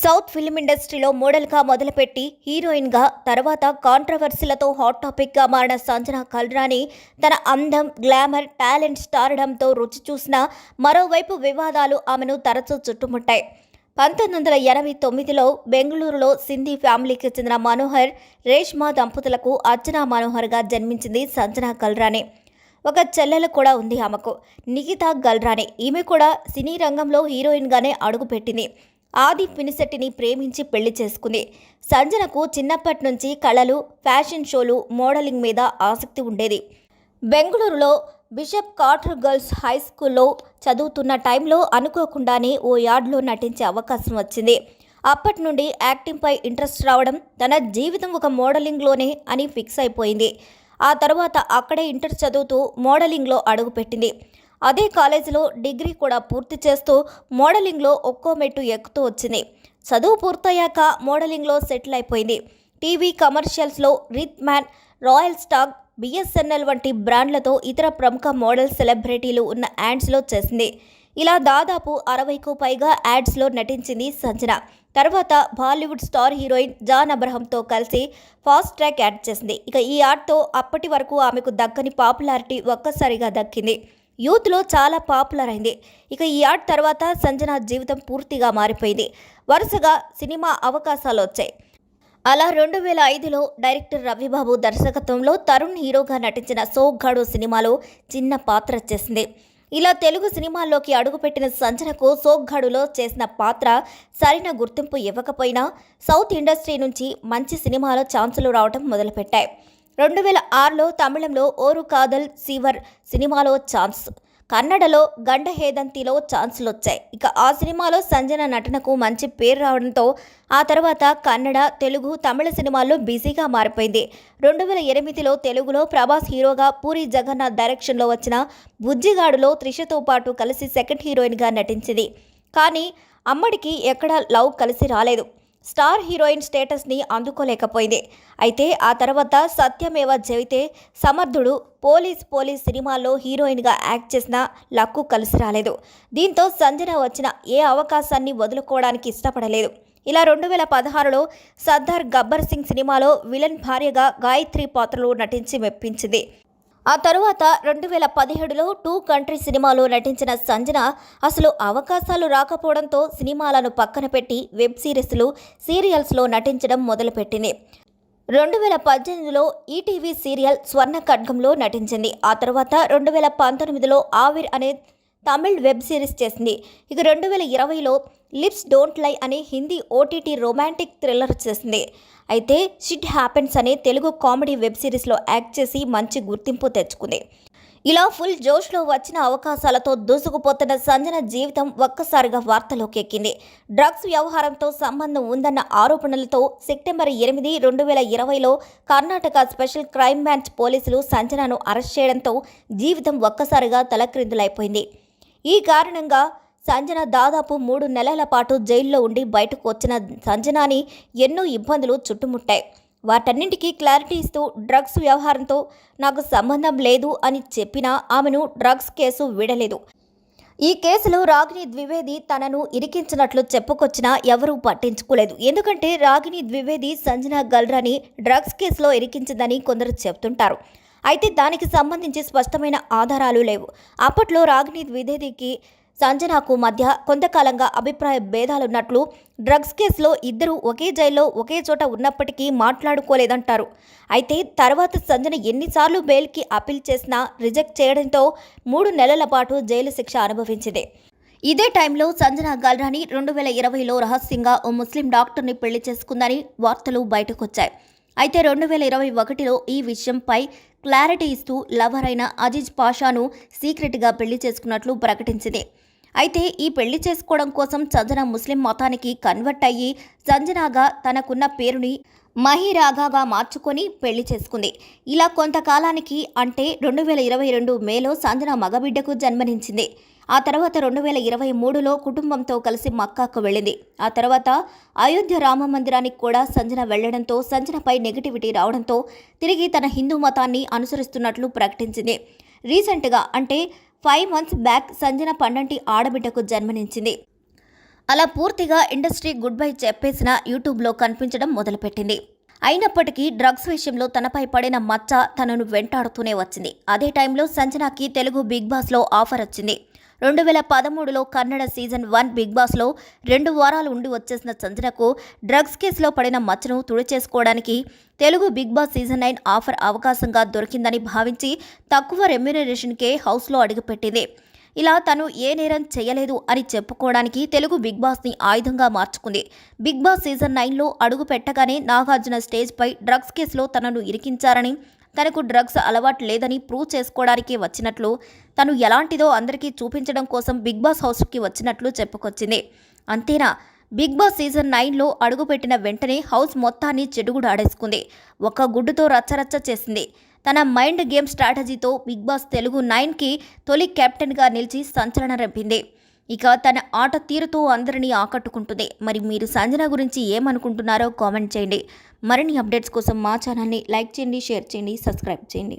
South film ఇండస్ట్రీలో మోడల్గా మొదలుపెట్టి హీరోయిన్గా తర్వాత కాంట్రవర్సీలతో హాట్ టాపిక్గా మారిన సంజన కల్రాని తన అందం గ్లామర్ టాలెంట్ స్టారడంతో రుచి చూసిన మరోవైపు వివాదాలు ఆమెను తరచూ చుట్టుముట్టాయి. పంతొమ్మిది వందల ఎనభై తొమ్మిదిలో బెంగళూరులో సింధీ ఫ్యామిలీకి చెందిన మనోహర్ రేష్మా దంపతులకు అర్చనా మనోహర్గా జన్మించింది సంజన కల్రాని ఒక చెల్లెలు కూడా ఉంది ఆమెకు. నిఖితా గల్రానే ఈమె కూడా సినీ రంగంలో హీరోయిన్గానే అడుగుపెట్టింది. ఆది పినిశెట్టిని ప్రేమించి పెళ్ళి చేసుకుంది. సంజనకు చిన్నప్పటి నుంచి కళలు ఫ్యాషన్ షోలు మోడలింగ్ మీద ఆసక్తి ఉండేది. బెంగళూరులో బిషప్ కాటర్ గర్ల్స్ హై స్కూల్లో చదువుతున్న టైంలో అనుకోకుండానే ఓ యార్డ్లో నటించే అవకాశం వచ్చింది. అప్పటి నుండి యాక్టింగ్పై ఇంట్రెస్ట్ రావడం తన జీవితం ఒక మోడలింగ్లోనే అని ఫిక్స్ అయిపోయింది. ఆ తర్వాత అక్కడే ఇంటర్ చదువుతూ మోడలింగ్లో అడుగుపెట్టింది. అదే కాలేజీలో డిగ్రీ కూడా పూర్తి చేస్తూ మోడలింగ్లో ఒక్కో మెట్టు ఎక్కుతూ వచ్చింది. చదువు పూర్తయ్యాక మోడలింగ్లో సెటిల్ అయిపోయింది. టీవీ కమర్షియల్స్లో రిత్ మ్యాన్ రాయల్ స్టాక్ బిఎస్ఎన్ఎల్ వంటి బ్రాండ్లతో ఇతర ప్రముఖ మోడల్ సెలబ్రిటీలు ఉన్న యాడ్స్లో చేసింది. ఇలా దాదాపు అరవైకు పైగా యాడ్స్లో నటించింది సంజన. తర్వాత బాలీవుడ్ స్టార్ హీరోయిన్ జాన్ అబ్రహంతో కలిసి ఫాస్ట్ ట్రాక్ యాడ్ చేసింది. ఇక ఈ యాడ్తో అప్పటి వరకు ఆమెకు దక్కని పాపులారిటీ ఒక్కసారిగా దక్కింది. యూత్లో చాలా పాపులర్ అయింది. ఇక ఈ యాడ్ తర్వాత సంజన జీవితం పూర్తిగా మారిపోయింది. వరుసగా సినిమా అవకాశాలు వచ్చాయి. అలా రెండు వేల ఐదులో డైరెక్టర్ రవిబాబు దర్శకత్వంలో తరుణ్ హీరోగా నటించిన సోగ్గాడు సినిమాలో చిన్న పాత్ర చేసింది. ఇలా తెలుగు సినిమాల్లోకి అడుగుపెట్టిన సంజనకు సోగ్గాడులో చేసిన పాత్ర సరైన గుర్తింపు ఇవ్వకపోయినా సౌత్ ఇండస్ట్రీ నుంచి మంచి సినిమాలో ఛాన్సులు రావడం మొదలుపెట్టాయి. రెండు వేల ఆరులో తమిళంలో ఓరు కాదల్ సీవర్ సినిమాలో ఛాన్స్. కన్నడలో గండ హేదంతిలో ఛాన్సులు వచ్చాయి ఇక ఆ సినిమాలో సంజన నటనకు మంచి పేరు రావడంతో ఆ తర్వాత కన్నడ తెలుగు తమిళ సినిమాల్లో బిజీగా మారిపోయింది. రెండు వేల ఎనిమిదిలో తెలుగులో ప్రభాస్ హీరోగా పూరి జగన్నాథ్ డైరెక్షన్లో వచ్చిన బుజ్జిగాడులో త్రిషతో పాటు కలిసి సెకండ్ హీరోయిన్గా నటించింది. కానీ అమ్మడికి ఎక్కడా లవ్ కలిసి రాలేదు. స్టార్ హీరోయిన్ స్టేటస్ని అందుకోలేకపోయింది. అయితే ఆ తర్వాత సత్యమేవ జవితే సమర్థుడు పోలీస్ పోలీస్ సినిమాల్లో హీరోయిన్గా యాక్ట్ చేసిన లక్కు కలిసి రాలేదు. దీంతో సంజన వచ్చిన ఏ అవకాశాన్ని వదులుకోవడానికి ఇష్టపడలేదు. ఇలా రెండు వేల పదహారులో సర్దార్ గబ్బర్ సింగ్ సినిమాలో విలన్ భార్యగా గాయత్రి పాత్రలో నటించి మెప్పించింది. ఆ తరువాత రెండు వేల పదిహేడులో టూ కంట్రీ సినిమాలో నటించిన సంజన అసలు అవకాశాలు రాకపోవడంతో సినిమాలను పక్కన పెట్టి వెబ్ సిరీస్లు సీరియల్స్లో నటించడం మొదలుపెట్టింది. రెండు వేల పద్దెనిమిదిలో ఈటీవీ సీరియల్ స్వర్ణ ఖడ్గంలో నటించింది. ఆ తర్వాత రెండు వేల పంతొమ్మిదిలో ఆవిర్ అనే తమిళ్ వెబ్ సిరీస్ చేసింది. ఇక రెండు వేల ఇరవైలో లిప్స్ డోంట్ లై అనే హిందీ ఓటీటీ రొమాంటిక్ థ్రిల్లర్ చేసింది. అయితే షిట్ హ్యాపెన్స్ అనే తెలుగు కామెడీ వెబ్ సిరీస్లో యాక్ట్ చేసి మంచి గుర్తింపు తెచ్చుకుంది. ఇలా ఫుల్ జోష్లో వచ్చిన అవకాశాలతో దూసుకుపోతున్న సంజన జీవితం ఒక్కసారిగా వార్తలోకి ఎక్కింది. డ్రగ్స్ వ్యవహారంతో సంబంధం ఉందన్న ఆరోపణలతో సెప్టెంబర్ ఎనిమిది రెండు వేల ఇరవైలో కర్ణాటక స్పెషల్ క్రైమ్ బ్రాంచ్ పోలీసులు సంజనను అరెస్ట్ చేయడంతో జీవితం ఒక్కసారిగా తలక్రిందులైపోయింది. ఈ కారణంగా సంజన దాదాపు మూడు నెలల పాటు జైల్లో ఉండి బయటకు వచ్చిన సంజనాని ఎన్నో ఇబ్బందులు చుట్టుముట్టాయి. వాటన్నింటికీ క్లారిటీ ఇస్తూ డ్రగ్స్ వ్యవహారంతో నాకు సంబంధం లేదు అని చెప్పినా ఆమెను డ్రగ్స్ కేసు విడలేదు. ఈ కేసులో రాగిని ద్వివేది తనను ఇరికించినట్లు చెప్పుకొచ్చినా ఎవరూ పట్టించుకోలేదు. ఎందుకంటే రాగిని ద్వివేది సంజన గల్రాని డ్రగ్స్ కేసులో ఇరికించిందని కొందరు చెప్తుంటారు. అయితే దానికి సంబంధించి స్పష్టమైన ఆధారాలు లేవు. అప్పట్లో రాగిని ద్వివేదికి సంజనాకు మధ్య కొంతకాలంగా అభిప్రాయ భేదాలున్నట్లు డ్రగ్స్ కేసులో ఇద్దరు ఒకే జైల్లో ఒకే చోట ఉన్నప్పటికీ మాట్లాడుకోలేదంటారు. అయితే తర్వాత సంజన ఎన్నిసార్లు బెయిల్కి అప్పీల్ చేసినా రిజెక్ట్ చేయడంతో మూడు నెలల పాటు జైలు శిక్ష అనుభవించింది. ఇదే టైంలో సంజన గల్రాని రెండు వేల ఇరవైలో రహస్యంగా ఓ ముస్లిం డాక్టర్ని పెళ్ళి చేసుకుందని వార్తలు బయటకొచ్చాయి. అయితే రెండు వేల ఇరవై ఒకటిలో ఈ విషయంపై క్లారిటీ ఇస్తూ లవర్ అయిన అజీజ్ పాషాను సీక్రెట్గా పెళ్ళి చేసుకున్నట్లు ప్రకటించింది. అయితే ఈ పెళ్ళి చేసుకోవడం కోసం సంజన ముస్లిం మతానికి కన్వర్ట్ అయ్యి సంజనాగా తనకున్న పేరుని మహిరాగాగా మార్చుకొని పెళ్ళి చేసుకుంది. ఇలా కొంతకాలానికి అంటే రెండు వేల ఇరవై రెండు మేలో సంజన మగబిడ్డకు జన్మనించింది ఆ తర్వాత రెండు వేల ఇరవై మూడులో కుటుంబంతో కలిసి మక్కాకు వెళ్ళింది. ఆ తర్వాత అయోధ్య రామ మందిరానికి కూడా సంజన వెళ్ళడంతో సంజనపై నెగిటివిటీ రావడంతో తిరిగి తన హిందూ మతాన్ని అనుసరిస్తున్నట్లు ప్రకటించింది. రీసెంట్గా అంటే ఫైవ్ మంత్స్ బ్యాక్ సంజన పండంటి ఆడబిడ్డకు జన్మనించింది అలా పూర్తిగా ఇండస్ట్రీ గుడ్ బై చెప్పేసిన యూట్యూబ్లో కనిపించడం మొదలుపెట్టింది. అయినప్పటికీ డ్రగ్స్ విషయంలో తనపై పడిన మచ్చ తనను వెంటాడుతూనే వచ్చింది. అదే టైంలో సంజనాకి తెలుగు బిగ్ బాస్లో ఆఫర్ వచ్చింది. రెండు వేల పదమూడులో కన్నడ సీజన్ వన్ బిగ్ బాస్లో రెండు వారాలు ఉండి వచ్చేసిన సంజనకు డ్రగ్స్ కేసులో పడిన మచ్చను తుడిచేసుకోవడానికి Telugu Bigg Boss season nine offer అవకాశంగా దొరికిందని భావించి తక్కువ రెమ్యునరేషన్కే హౌస్లో అడుగుపెట్టింది. ఇలా తను ఏ నేరం చేయలేదు అని చెప్పుకోవడానికి తెలుగు బిగ్ బాస్ని ఆయుధంగా మార్చుకుంది. బిగ్ బాస్ సీజన్ నైన్లో అడుగు పెట్టగానే నాగార్జున స్టేజ్పై డ్రగ్స్ కేసులో తనను ఇరికించారని తనకు డ్రగ్స్ అలవాటు లేదని ప్రూవ్ చేసుకోవడానికి వచ్చినట్లు తను ఎలాంటిదో అందరికీ చూపించడం కోసం బిగ్ బాస్ హౌస్కి వచ్చినట్లు చెప్పుకొచ్చింది. అంతేనా? బిగ్ బాస్ సీజన్ నైన్లో అడుగుపెట్టిన వెంటనే హౌస్ మొత్తాన్ని చెడుగుడు ఆడేసుకుంది ఒక్క గుడ్డుతో రచ్చరచ్చ చేసింది. తన మైండ్ గేమ్ స్ట్రాటజీతో బిగ్ బాస్ తెలుగు నైన్కి తొలి కెప్టెన్గా నిలిచి సంచలనం రేపింది ఇక తన ఆట తీరుతో అందరినీ ఆకట్టుకుంటుంది. మరి మీరు సంజన గురించి ఏమనుకుంటున్నారో కామెంట్ చేయండి. మరిన్ని అప్డేట్స్ కోసం మా ఛానల్ని లైక్ చేయండి షేర్ చేయండి సబ్స్క్రైబ్ చేయండి.